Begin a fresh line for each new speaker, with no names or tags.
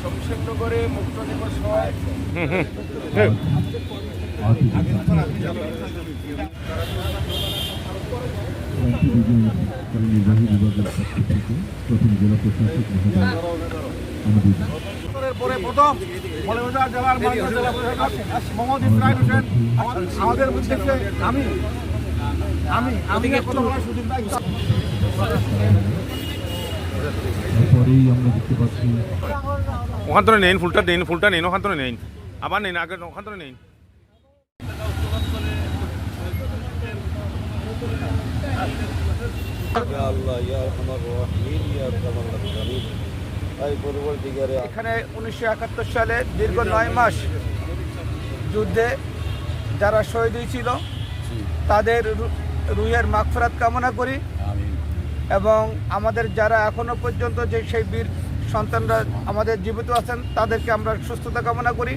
শমশেরনগরে মুক্ত দিবস হয়
নির্বাহী বিভাগের প্রথম জেলা প্রশাসক আমাদের
পরে প্রথম মৌলভীবাজার জেলার মাননীয় জেলা প্রশাসক মোহাম্মদ ইসরাইল হোসেন আমাদের উদ্দেশ্যে আমি আমি আমি কথা বলার সুযোগ পাই
তারপরেই আমরা দেখতে পাচ্ছি
ওখান থেকে নেন ফুলটা নেন ফুলটা নেন ওখান থেকে নেন আবার নেন আগে ওখান থেকে নেন
يا الله يا ارحم الراحمين يا اكرم الاكرمين اي পরবর্তীকারে
এখানে উনিশশো একাত্তর সালে দীর্ঘ নয় মাস যুদ্ধে যারা শহীদ হয়েছিল তাদের রুহের মাগফরাত কামনা করি এবং আমাদের যারা এখনও পর্যন্ত যে সেই বীর সন্তানরা আমাদের জীবিত আছেন তাদেরকে আমরা সুস্থতা কামনা করি।